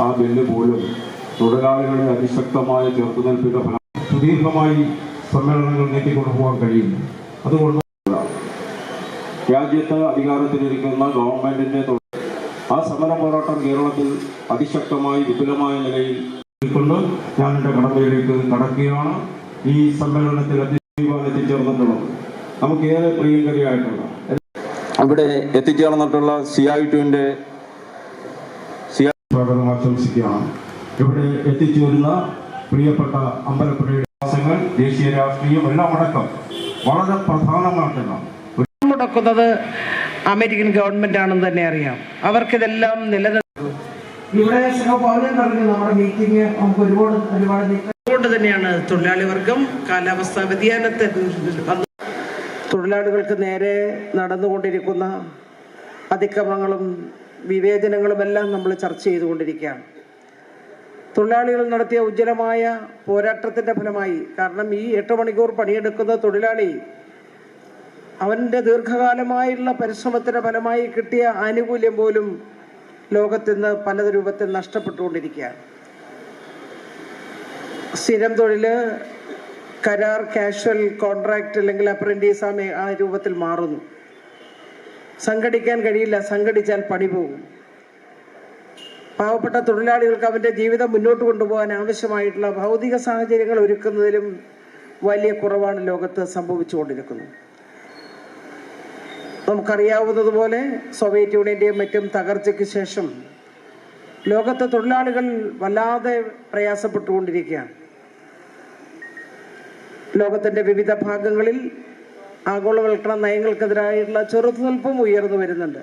ആ ബില്ല് പോലും തൊഴിലാളികളെ അതിശക്തമായ ചെറുത്തുനിൽപ്പിന്റെ ഫലം സുദീർഘമായി സമ്മേളനങ്ങൾ നീട്ടിക്കൊണ്ടുപോകാൻ കഴിയും. അതുകൊണ്ട് രാജ്യത്ത് അധികാരത്തിലിരിക്കുന്ന ഗവൺമെന്റിന്റെ ആ സമര പോരാട്ടം കേരളത്തിൽ അതിശക്തമായി വിപുലമായ നിലയിൽ കൊണ്ട് ഞാൻ എന്റെ കടമയിലേക്ക് കടക്കുകയാണ് ഈ സമ്മേളനത്തിൽ അതിജീവാൻ എത്തിച്ചേർന്നിട്ടുള്ളത് നമുക്ക് ഏറെ പ്രിയങ്കരിയായിട്ടുള്ള ഇവിടെ എത്തിച്ചേർന്നിട്ടുള്ള സി ഐ ടുവിന്റെ സ്വാഗതം ആശംസിക്കുകയാണ്. ഇവിടെ എത്തിച്ചേരുന്ന പ്രിയപ്പെട്ട അമ്പലപ്പുഴയുടെ വിശ്വാസങ്ങൾ ദേശീയ രാഷ്ട്രീയം എല്ലാം അടക്കം വളരെ പ്രധാനമായിട്ടുള്ള മുടക്കുന്നത് അമേരിക്കൻ ഗവൺമെന്റ് ആണെന്ന് തന്നെ അറിയാം. അവർക്കിതെല്ലാം നിലനിർത്തും ഇവിടെ പൗരൻ പറഞ്ഞു നമ്മുടെ മീറ്റിംഗ് നമുക്ക് ഒരുപാട് ഒരുപാട് അതുകൊണ്ട് തന്നെയാണ് തൊഴിലാളി വർഗം കാലാവസ്ഥാ വ്യതിയാനത്തെ തൊഴിലാളികൾക്ക് നേരെ നടന്നുകൊണ്ടിരിക്കുന്ന അതിക്രമങ്ങളും വിവേചനങ്ങളും എല്ലാം നമ്മൾ ചർച്ച ചെയ്തുകൊണ്ടിരിക്കുകയാണ്. തൊഴിലാളികൾ നടത്തിയ ഉജ്ജ്വലമായ പോരാട്ടത്തിന്റെ ഫലമായി കാരണം ഈ എട്ട് മണിക്കൂർ പണിയെടുക്കുന്ന തൊഴിലാളി അവന്റെ ദീർഘകാലമായുള്ള പരിശ്രമത്തിന്റെ ഫലമായി കിട്ടിയ ആനുകൂല്യം പോലും ലോകത്തിന്ന് പല രൂപത്തിൽ നഷ്ടപ്പെട്ടുകൊണ്ടിരിക്കുകയാണ്. സ്ഥിരം തൊഴിൽ കരാർ കാഷ്വൽ കോൺട്രാക്ട് അല്ലെങ്കിൽ അപ്രന്റീസ് ആ ആ രൂപത്തിൽ മാറുന്നു. സംഘടിക്കാൻ കഴിയില്ല സംഘടിച്ചാൽ പണി പോകും. പാവപ്പെട്ട തൊഴിലാളികൾക്ക് അവന്റെ ജീവിതം മുന്നോട്ട് കൊണ്ടുപോകാൻ ആവശ്യമായിട്ടുള്ള ഭൗതിക സാഹചര്യങ്ങൾ ഒരുക്കുന്നതിലും വലിയ കുറവാണ് ലോകത്ത് സംഭവിച്ചുകൊണ്ടിരിക്കുന്നത്. നമുക്കറിയാവുന്നതുപോലെ സോവിയറ്റ് യൂണിയന്റെയും മറ്റും തകർച്ചയ്ക്ക് ശേഷം ലോകത്തെ തൊഴിലാളികൾ വല്ലാതെ പ്രയാസപ്പെട്ടുകൊണ്ടിരിക്കുകയാണ്. ലോകത്തിന്റെ വിവിധ ഭാഗങ്ങളിൽ ആഗോളവൽക്കരണ നയങ്ങൾക്കെതിരായിട്ടുള്ള ചെറുത്തുനിൽപ്പും ഉയർന്നു വരുന്നുണ്ട്.